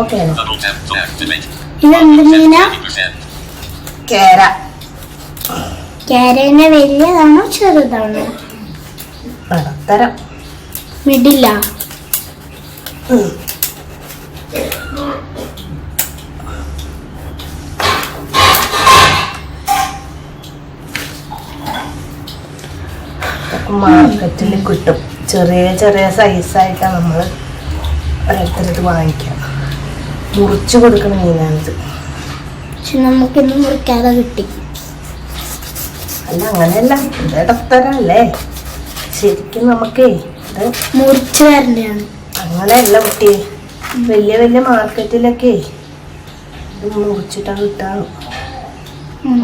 Okay Double tap to activate. ഇതെന്ത് മീനാ? 50%. കേര. ക്യാരേനെ വലിയതാണോ ചെറുതാണോ? ഇടത്തരം വിടില്ല മാർക്കറ്റിൽ കിട്ടും. ചെറിയ ചെറിയ സൈസായിട്ടാണ് നമ്മൾ ഓരോരുത്തരത് വാങ്ങിക്കുക മുറിച്ച് കൊടുക്കണ മീനാണിത്. പക്ഷെ നമുക്കിന്ന് മുറിക്കാതെ കിട്ടി. അല്ല അങ്ങനെയല്ല. ഇടത്തരല്ലേ ശരിക്കും നമുക്കേ ഇത് മുറിച്ചു തരണ്ടാണ് അങ്ങനെയല്ല കുട്ടി. വലിയ വലിയ മാർക്കറ്റിലൊക്കെ ഇത് മുറിച്ചിട്ടാ കിട്ടാണ്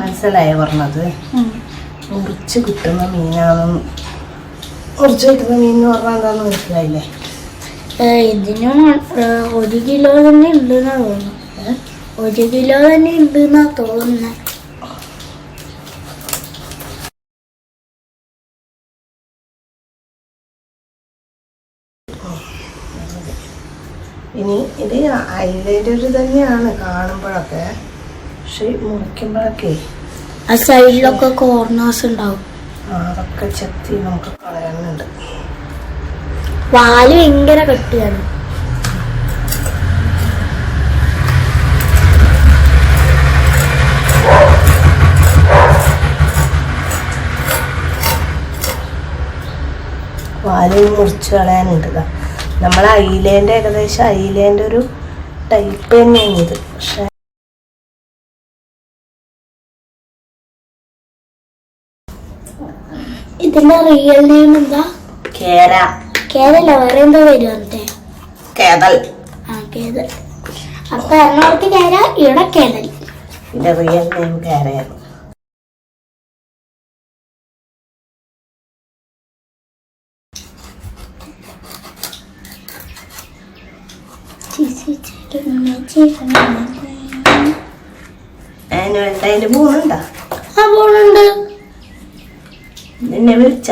മനസ്സിലായ പറഞ്ഞത്. മുറിച്ച് കിട്ടുന്ന മീനാണെന്ന്. മുറിച്ച് കിട്ടുന്ന മീൻ എന്ന് പറഞ്ഞാൽ എന്താണെന്ന് മനസ്സിലായില്ലേ? ഇതിന് ഒരു കിലോ തന്നെ ഉണ്ടെന്നാ തോന്നുന്നു? ഒരു കിലോ തന്നെ ഉണ്ടെന്നാ തോന്നുന്നത് ഇനി ഇത് ഒരു തന്നെയാണ് കാണുമ്പോഴൊക്കെ. പക്ഷെ മുറിക്കുമ്പോഴൊക്കെ ആ സൈഡിലൊക്കെ കോർണേഴ്സ് ഉണ്ടാവും. അതൊക്കെ ചെത്തി നമുക്ക് കളയാനുണ്ട്. വാൽ ഭയങ്കര കട്ടിയാണ്. വാൽ മുറിച്ച് കളയാനുണ്ട് നമ്മൾ അയിലേന്റെ ഏകദേശം അയിലേന്റെ ഒരു ടൈപ്പ് തന്നെയാണ് ഇത്. പക്ഷെ ഇതിന്റെ റിയൽ നെയിം എന്താ? കേര കേരള വേറെ എന്താ വരുന്നത് കേതൽ ആ കേതൽ അപ്പൊ എറണാകുളത്ത് കേര ഇവിടെ കേരള എന്റെ റിയൽ നെയിം കേരയാണ് അതിന് വേണ്ട അതിന് പോകുന്നുണ്ടോ ആ പോണുണ്ട് നിന്നെ വിളിച്ച?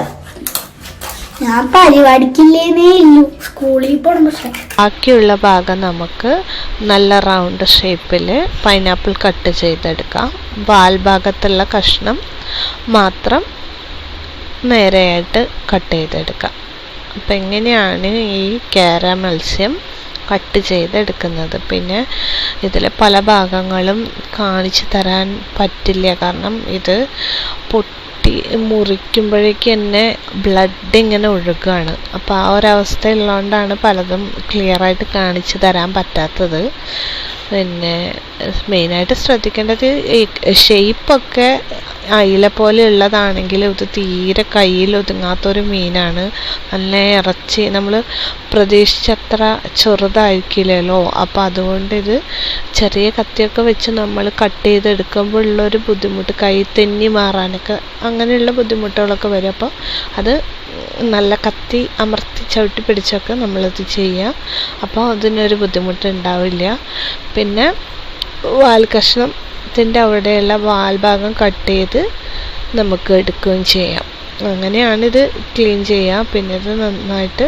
ഞാൻ പരിപാടിക്കില്ലേന്നേ ഇല്ലു. സ്കൂളിൽ പോണം പക്ഷെ. ബാക്കിയുള്ള ഭാഗം നമുക്ക് നല്ല റൗണ്ട് ഷേപ്പിൽ പൈനാപ്പിൾ കട്ട് ചെയ്തെടുക്കാം. വാൽ ഭാഗത്തുള്ള കഷ്ണം മാത്രം നേരെയായിട്ട് കട്ട് ചെയ്തെടുക്കാം. അപ്പം എങ്ങനെയാണ് ഈ കേര മത്സ്യം കട്ട് ചെയ്തെടുക്കുന്നത്? പിന്നെ ഇതിലെ പല ഭാഗങ്ങളും കാണിച്ചു തരാൻ പറ്റില്ല. കാരണം ഇത് പൊട്ടി മുറിക്കുമ്പോഴേക്ക് തന്നെ ബ്ലഡ് ഇങ്ങനെ ഒഴുകുകയാണ് അപ്പോൾ ആ ഒരവസ്ഥ ഉള്ളതുകൊണ്ടാണ് പലതും ക്ലിയറായിട്ട് കാണിച്ചു തരാൻ പറ്റാത്തത്. പിന്നെ മെയിനായിട്ട് ശ്രദ്ധിക്കേണ്ടത് ഷെയ്പ്പൊക്കെ അയില പോലെ ഉള്ളതാണെങ്കിൽ ഇത് തീരെ കയ്യിൽ ഒതുങ്ങാത്തൊരു മീനാണ്. നല്ല ഇറച്ചി നമ്മൾ പ്രതീക്ഷിച്ചത്ര ചെറുതായിരിക്കില്ലല്ലോ. അപ്പോൾ അതുകൊണ്ട് ഇത് ചെറിയ കത്തിയൊക്കെ വെച്ച് നമ്മൾ കട്ട് ചെയ്തെടുക്കുമ്പോൾ ഉള്ളൊരു ബുദ്ധിമുട്ട് കൈ തെന്നി മാറാനൊക്കെ അങ്ങനെയുള്ള ബുദ്ധിമുട്ടുകളൊക്കെ വരും. അപ്പോൾ അത് നല്ല കത്തി അമർത്തി ചവിട്ടി പിടിച്ചൊക്കെ നമ്മളിത് ചെയ്യുക അപ്പോൾ അതിനൊരു ബുദ്ധിമുട്ട് ഉണ്ടാവില്ല പിന്നെ വാൽ കഷ്ണത്തിന്റെ അവിടെയുള്ള വാൽ ഭാഗം കട്ട് ചെയ്ത് നമുക്ക് എടുക്കുകയും ചെയ്യാം. അങ്ങനെയാണിത് ക്ലീൻ ചെയ്യുക പിന്നെ ഇത് നന്നായിട്ട്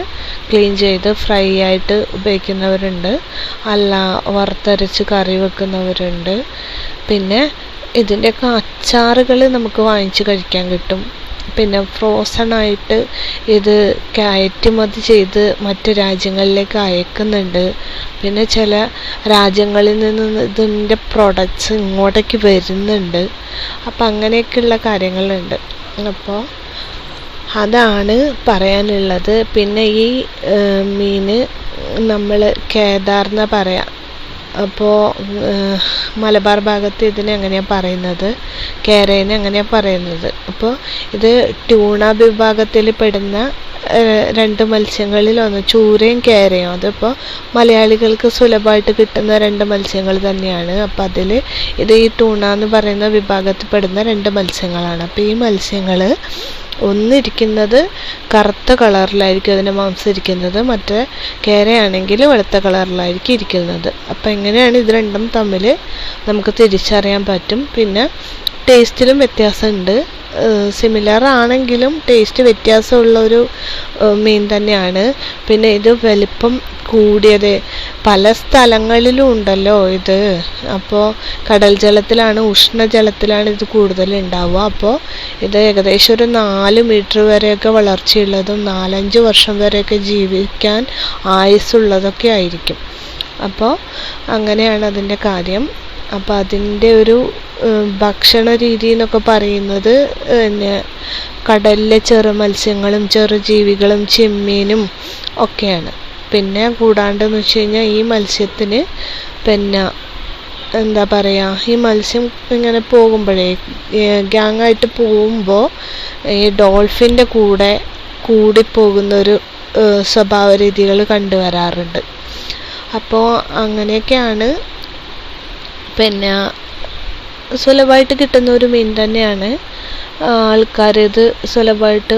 ക്ലീൻ ചെയ്ത് ഫ്രൈ ആയിട്ട് ഉപയോഗിക്കുന്നവരുണ്ട്. അല്ല വറുത്തരച്ച് കറി വെക്കുന്നവരുണ്ട്. പിന്നെ ഇതിന്റെയൊക്കെ അച്ചാറുകൾ നമുക്ക് വാങ്ങിച്ച് കഴിക്കാൻ കിട്ടും. പിന്നെ ഫ്രോസൺ ആയിട്ട് ഇത് കയറ്റുമതി ചെയ്ത് മറ്റു രാജ്യങ്ങളിലേക്ക് അയക്കുന്നുണ്ട്. പിന്നെ ചില രാജ്യങ്ങളിൽ നിന്ന് ഇതിന്റെ പ്രൊഡക്ട്സ് ഇങ്ങോട്ടേക്ക് വരുന്നുണ്ട്. അപ്പം അങ്ങനെയൊക്കെയുള്ള കാര്യങ്ങളുണ്ട്. അപ്പോൾ അതാണ് പറയാനുള്ളത്. പിന്നെ ഈ മീൻ നമ്മൾ കേദാർ എന്ന് പറയാം. അപ്പോൾ മലബാർ ഭാഗത്ത് ഇതിനെ അങ്ങനെയാണ് പറയുന്നത്? കേരേനെ അങ്ങനെയാണ് പറയുന്നത്? അപ്പോൾ ഇത് ട്യൂണ വിഭാഗത്തിൽ പെടുന്ന രണ്ട് മത്സ്യങ്ങളിൽ ഒന്ന് ചൂരയും കേരയും. അതിപ്പോൾ മലയാളികൾക്ക് സുലഭമായിട്ട് കിട്ടുന്ന രണ്ട് മത്സ്യങ്ങൾ തന്നെയാണ്. അപ്പം അതിൽ ഇത് ഈ ടൂണ എന്ന് പറയുന്ന വിഭാഗത്തിൽപ്പെടുന്ന രണ്ട് മത്സ്യങ്ങളാണ്. അപ്പോൾ ഈ മത്സ്യങ്ങൾ ഒന്നിരിക്കുന്നത് കറുത്ത കളറിലായിരിക്കും അതിന്റെ മാംസം ഇരിക്കുന്നത്. മറ്റേ കേരയാണെങ്കിൽ വെളുത്ത കളറിലായിരിക്കും ഇരിക്കുന്നത്. അപ്പോൾ എങ്ങനെയാണ് ഇത് രണ്ടും തമ്മിൽ നമുക്ക് തിരിച്ചറിയാൻ പറ്റും. പിന്നെ ടേസ്റ്റിലും വ്യത്യാസമുണ്ട്. സിമിലർ ആണെങ്കിലും ടേസ്റ്റ് വ്യത്യാസമുള്ള ഒരു മീൻ തന്നെയാണ്. പിന്നെ ഇത് വലിപ്പം കൂടിയത് പല സ്ഥലങ്ങളിലും ഉണ്ടല്ലോ ഇത്. അപ്പോൾ കടൽ ജലത്തിലാണ് ഉഷ്ണജലത്തിലാണ് ഇത് കൂടുതൽ ഉണ്ടാവുക. അപ്പോൾ ഇത് ഏകദേശം ഒരു നാല് മീറ്റർ വരെയൊക്കെ വളർച്ചയുള്ളതും നാലഞ്ച് വർഷം വരെയൊക്കെ ജീവിക്കാൻ ആയുസ്സുള്ളതൊക്കെ ആയിരിക്കും. അപ്പോൾ അങ്ങനെയാണ് അതിന്റെ കാര്യം. അപ്പോൾ അതിന്റെ ഒരു ഭക്ഷണ രീതി എന്നൊക്കെ പറയുന്നത് പിന്നെ കടലിലെ ചെറു മത്സ്യങ്ങളും ചെറു ജീവികളും ചെമ്മീനും ഒക്കെയാണ്. പിന്നെ കൂടാണ്ടെന്ന് വെച്ച് കഴിഞ്ഞാൽ ഈ മത്സ്യത്തിന് പിന്നെ എന്താ പറയുക ഈ മത്സ്യം ഇങ്ങനെ പോകുമ്പോഴേ ഗ്യാങ്ങായിട്ട് പോകുമ്പോൾ ഈ ഡോൾഫിന്റെ കൂടെ കൂടിപ്പോകുന്നൊരു സ്വഭാവ രീതികൾ കണ്ടുവരാറുണ്ട്. അപ്പോൾ അങ്ങനെയൊക്കെയാണ് പിന്നെ സുലഭമായിട്ട് കിട്ടുന്ന ഒരു മീൻ തന്നെയാണ്. ആൾക്കാർ ഇത് സുലഭമായിട്ട്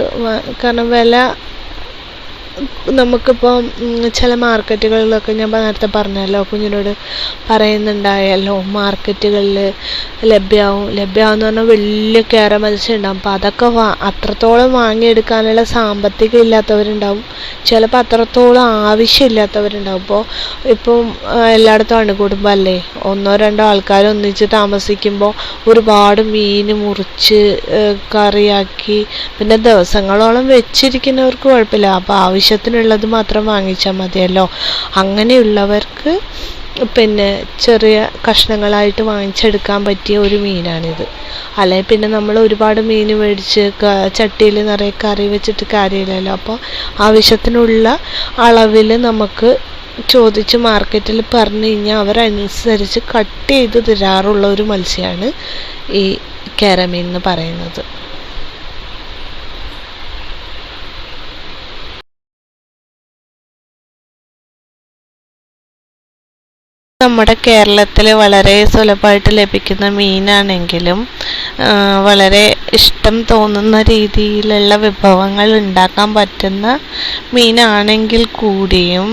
കാരണം വില നമുക്കിപ്പം ചില മാർക്കറ്റുകളിലൊക്കെ ഞാൻ നേരത്തെ പറഞ്ഞല്ലോ കുഞ്ഞിനോട് പറയുന്നുണ്ടായല്ലോ മാർക്കറ്റുകളിൽ ലഭ്യമാവും ലഭ്യമാവും പറഞ്ഞാൽ വലിയ കേര മത്സ്യം ഉണ്ടാവും അപ്പോൾ അതൊക്കെ വാ അത്രത്തോളം വാങ്ങിയെടുക്കാനുള്ള സാമ്പത്തികം ഇല്ലാത്തവരുണ്ടാവും. ചിലപ്പോൾ അത്രത്തോളം ആവശ്യമില്ലാത്തവരുണ്ടാവും. ഇപ്പോൾ ഇപ്പം എല്ലായിടത്തും അണുകുടുംബം അല്ലേ ഒന്നോ രണ്ടോ ആൾക്കാർ ഒന്നിച്ച് താമസിക്കുമ്പോൾ ഒരുപാട് മീൻ മുറിച്ച് കറിയാക്കി പിന്നെ ദിവസങ്ങളോളം വെച്ചിരിക്കുന്നവർക്ക് കുഴപ്പമില്ല. അപ്പോൾ ആവശ്യത്തിനുള്ളത് മാത്രം വാങ്ങിച്ചാൽ മതിയല്ലോ. അങ്ങനെയുള്ളവർക്ക് പിന്നെ ചെറിയ കഷ്ണങ്ങളായിട്ട് വാങ്ങിച്ചെടുക്കാൻ പറ്റിയ ഒരു മീനാണിത്. അല്ലെങ്കിൽ പിന്നെ നമ്മൾ ഒരുപാട് മീൻ മേടിച്ച് ചട്ടിയിൽ നിറയെ കറി വെച്ചിട്ട് കാര്യമില്ലല്ലോ. അപ്പോൾ ആവശ്യത്തിനുള്ള അളവിൽ നമുക്ക് ചോദിച്ച് മാർക്കറ്റിൽ പറഞ്ഞു കഴിഞ്ഞാൽ അവരനുസരിച്ച് കട്ട് ചെയ്ത് തരാറുള്ള ഒരു മത്സ്യമാണ് ഈ കേരമീൻ എന്ന് പറയുന്നത്. നമ്മുടെ കേരളത്തിൽ വളരെ സുലഭമായിട്ട് ലഭിക്കുന്ന മീനാണെങ്കിലും വളരെ ഇഷ്ടം തോന്നുന്ന രീതിയിലുള്ള വിഭവങ്ങൾ ഉണ്ടാക്കാൻ പറ്റുന്ന മീനാണെങ്കിൽ കൂടിയും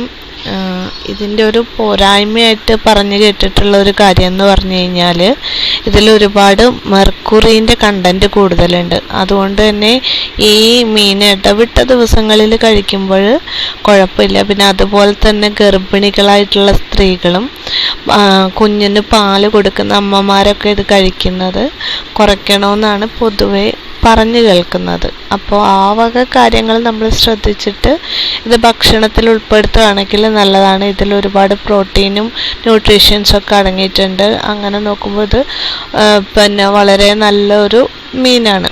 ഇതിന്റെ ഒരു പോരായ്മയായിട്ട് പറഞ്ഞു കേട്ടിട്ടുള്ള ഒരു കാര്യം എന്ന് പറഞ്ഞു കഴിഞ്ഞാൽ ഇതിൽ ഒരുപാട് മെർക്കുറീന്റെ കണ്ടന്റ് കൂടുതലുണ്ട്. അതുകൊണ്ട് തന്നെ ഈ മീൻ ഇടവിട്ട ദിവസങ്ങളിൽ കഴിക്കുമ്പോൾ കുഴപ്പമില്ല. പിന്നെ അതുപോലെ തന്നെ ഗർഭിണികളായിട്ടുള്ള സ്ത്രീകളും കുഞ്ഞിന് പാൽ കൊടുക്കുന്ന അമ്മമാരൊക്കെ ഇത് കഴിക്കുന്നത് കുറയ്ക്കണമെന്നാണ് പൊതുവെ പറഞ്ഞു കേൾക്കുന്നത്. അപ്പോൾ ആ വക കാര്യങ്ങൾ നമ്മൾ ശ്രദ്ധിച്ചിട്ട് ഇത് ഭക്ഷണത്തിൽ ഉൾപ്പെടുത്തുകയാണെങ്കിൽ നല്ലതാണ്. ഇതിൽ ഒരുപാട് പ്രോട്ടീനും ന്യൂട്രീഷ്യൻസും ഒക്കെ അടങ്ങിയിട്ടുണ്ട്. അങ്ങനെ നോക്കുമ്പോൾ ഇത് പിന്നെ വളരെ നല്ലൊരു മീനാണ്.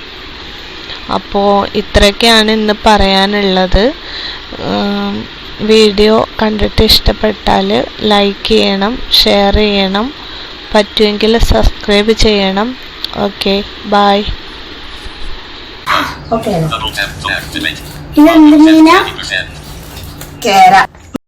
അപ്പോൾ ഇത്രയൊക്കെയാണ് ഇന്ന് പറയാനുള്ളത്. വീഡിയോ കണ്ടിട്ട് ഇഷ്ടപ്പെട്ടാൽ ലൈക്ക് ചെയ്യണം ഷെയർ ചെയ്യണം പറ്റുമെങ്കിൽ സബ്സ്ക്രൈബ് ചെയ്യണം. ഓക്കെ ബായ് ഓക്കെ ഇതെന്ത് മീനാ? 50%. കേര.